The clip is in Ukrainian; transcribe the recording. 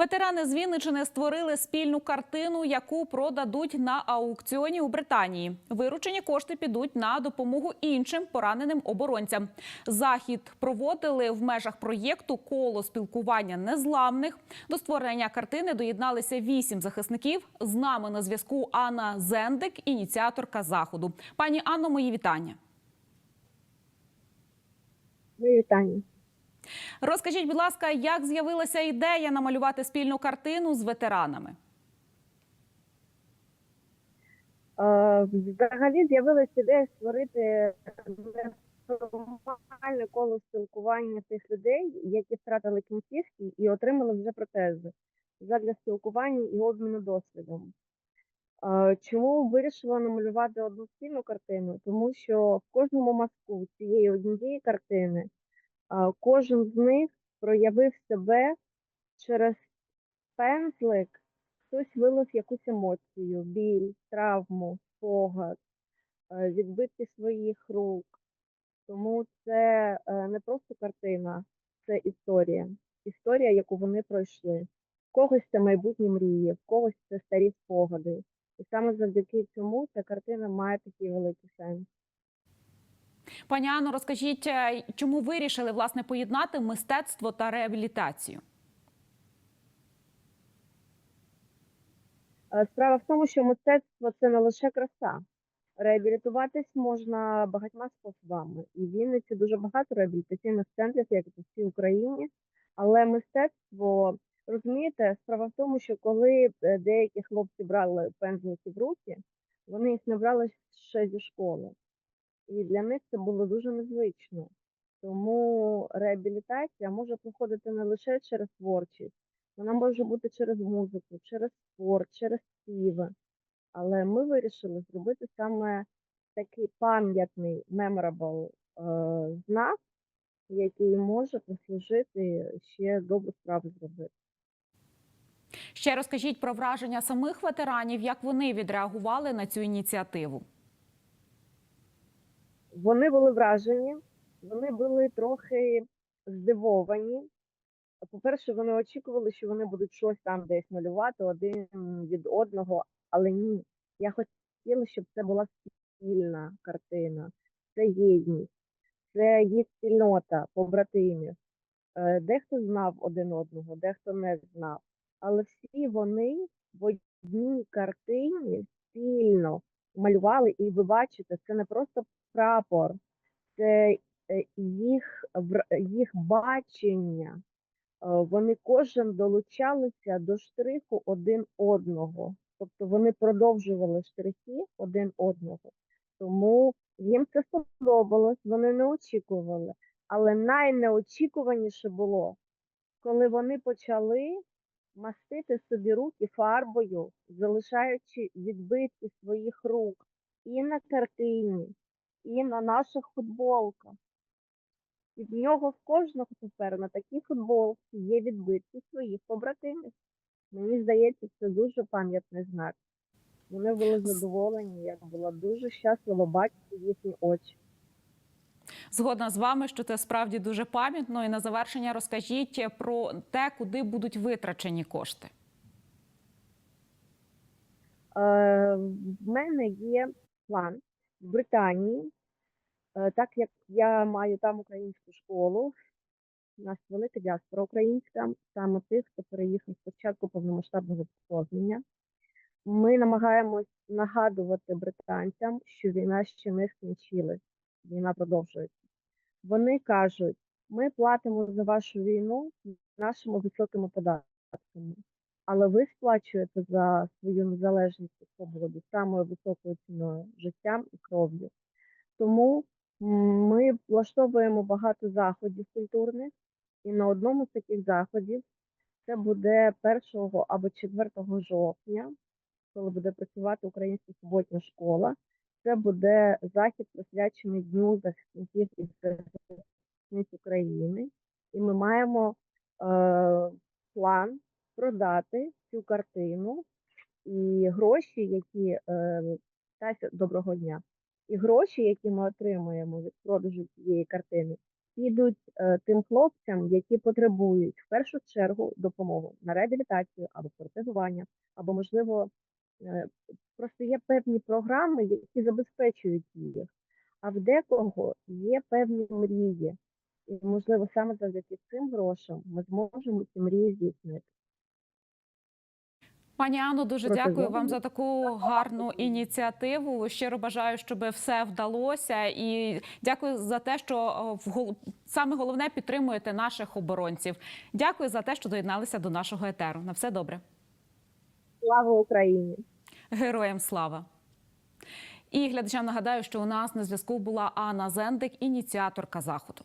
Ветерани з Вінничини створили спільну картину, яку продадуть на аукціоні у Британії. Виручені кошти підуть на допомогу іншим пораненим оборонцям. Захід проводили в межах проєкту коло спілкування незламних. До створення картини доєдналися вісім захисників. З нами на зв'язку Анна Зендик, ініціаторка заходу. Пані Анно, мої вітання. Вітання. Розкажіть, будь ласка, як з'явилася ідея намалювати спільну картину з ветеранами? Е, Взагалі з'явилася ідея створити неформальне коло спілкування тих людей, які втратили кінцівки і отримали вже протези задля спілкування і обміну досвідом. Е, Чому вирішила намалювати одну спільну картину? Тому що в кожному мазку цієї однієї картини кожен з них проявив себе через пензлик хтось вилив якусь емоцію, біль, травму, спогад, е, відбитки своїх рук. Тому це е, не просто картина, це історія. Історія, яку вони пройшли. В когось це майбутні мрії, в когось це старі спогади. І саме завдяки цьому ця картина має такий великий сенс. Пані Анно, розкажіть, е, чому вирішили власне поєднати мистецтво та реабілітацію? Е, Справа в тому, що мистецтво це не лише краса. Реабілітуватись можна багатьма способами. І в Вінниці дуже багато реабілітаційних центрів, як і по всій Україні. Але мистецтво, розумієте, справа в тому, що коли е, деякі хлопці брали пензлики в руки, вони їх не брали ще зі школи. І для них це було дуже незвично. Тому реабілітація може проходити не лише через творчість, вона може бути через музику, через спорт, через співи. Але ми вирішили зробити саме такий пам'ятний е, знак, який може послужити ще добру справу зробити. Ще розкажіть про враження самих ветеранів, як вони відреагували на цю ініціативу. Вони були вражені, вони були трохи здивовані. По-перше, вони очікували, що вони будуть щось там десь малювати один від одного, але ні. Я хотіла, щоб це була спільна картина, це єдність, це їх спільнота побратимів. Е, Дехто знав один одного, дехто не знав. Але всі вони в одній картині спільно малювали, і ви бачите, це не просто прапор, це е, їх, їх бачення. Е, Вони кожен долучалися до штриху один одного. Тобто вони продовжували штрихи один одного. Тому їм це сподобалось, вони не очікували. Але найнеочікуваніше було, коли вони почали мастити собі руки фарбою, залишаючи відбитки своїх рук і на картині, і на наших футболках. І в нього в кожного тепер на такій футболці є відбитки своїх побратимів. Мені здається, це дуже пам'ятний знак. Вони були задоволені, я була дуже щаслива бачити їхні очі. Згодна з вами, що це справді дуже пам'ятно. І на завершення розкажіть про те, куди будуть витрачені кошти. Е, В мене є план в Британії, Е, так як я маю там українську школу, у нас велика діаспора українська, саме тих, хто переїхав спочатку повномасштабного вторгнення. Ми намагаємось нагадувати британцям, що війна ще не скінчилась, війна продовжується. Вони кажуть, ми платимо за вашу війну нашими високими податками, але ви сплачуєте за свою незалежність і свободу самою високою ціною життям і кров'ю. Тому ми влаштовуємо багато заходів культурних, і на одному з таких заходів це буде 1 або 4 жовтня, коли буде працювати українська суботня школа. Це буде захід присвячений Дню захисників і захисниць України. І ми маємо е, план продати цю картину і гроші, які е, доброго дня. І гроші, які ми отримуємо від продажу цієї картини, підуть е, тим хлопцям, які потребують в першу чергу допомогу на реабілітацію або протезування, або можливо просто є певні програми, які забезпечують їх. А в декого є певні мрії, і можливо саме завдяки цим грошам ми зможемо ці мрії здійснити. Пані Анно, дуже Протезовані. дякую вам за таку гарну ініціативу. Щиро бажаю, щоб все вдалося, і дякую за те, що в саме головне підтримуєте наших оборонців. Дякую за те, що доєдналися до нашого етеру. На все добре. Слава Україні! Героям слава! І глядачам нагадаю, що у нас на зв'язку була Анна Зендик, ініціаторка заходу.